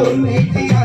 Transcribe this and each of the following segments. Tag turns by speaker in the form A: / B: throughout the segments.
A: Oh,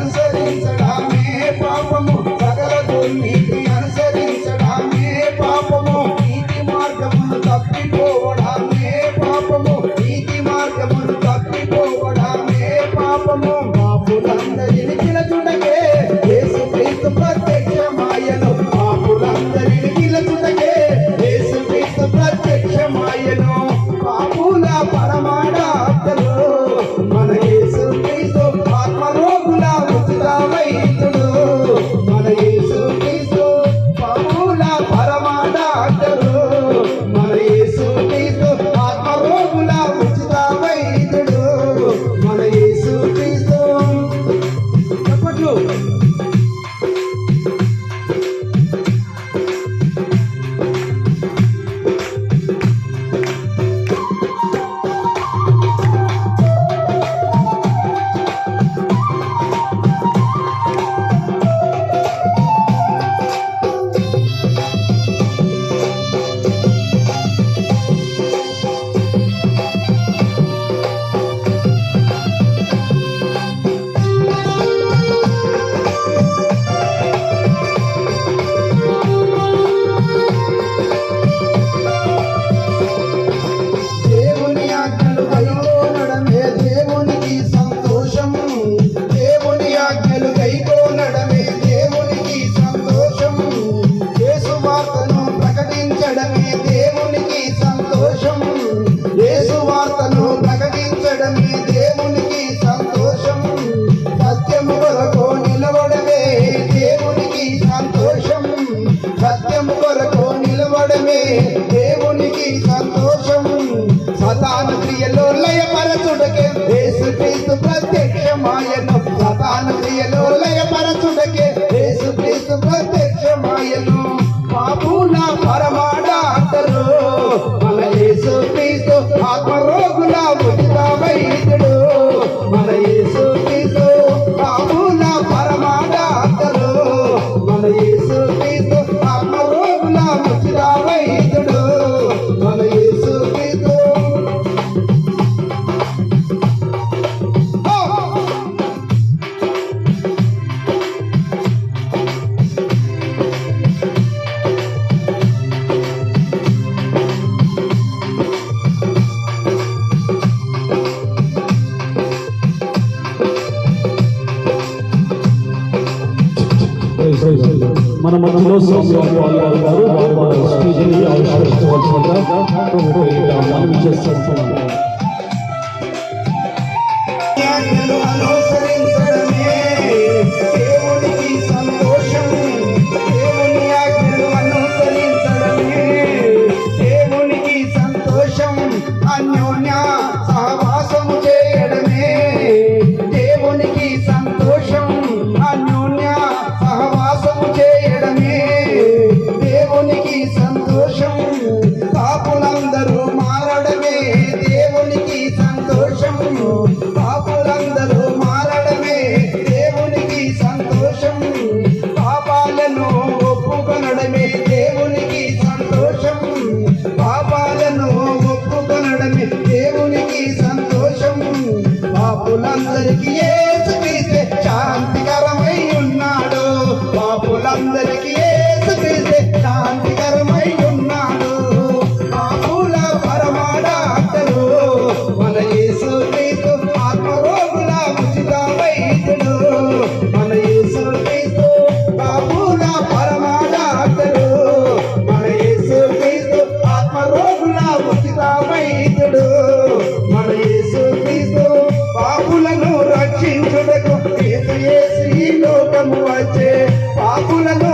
A: ఏసుక్రీస్తు ప్రత్యక్షమాయను. సతాను క్రియలో లయపరచుడకే ఏసుక్రీస్తు ప్రత్యక్షమాయను. పాపు మన
B: మధ్యలో స్వామి వారు వారు వారు ఆవిష్కరించవలసిందిగా
A: చేస్తున్నాం అందరికీ ఏసుక్రీస్తే శాంతికరమై ఉన్నాడు ఆపుల పరమా మన యేసుక్రీస్తు ఆత్మరోగుల ఉచిత వైద్యుడు మన యేసుక్రీస్తు ఆపుల పరమా డాక్టరు మన యేసుక్రీస్తు ఆత్మరోగుల ఉచిత వైద్యుడు మన పాపులను రక్షించుటకు ఏసు ఈ లోకము వచ్చే ఆకులతో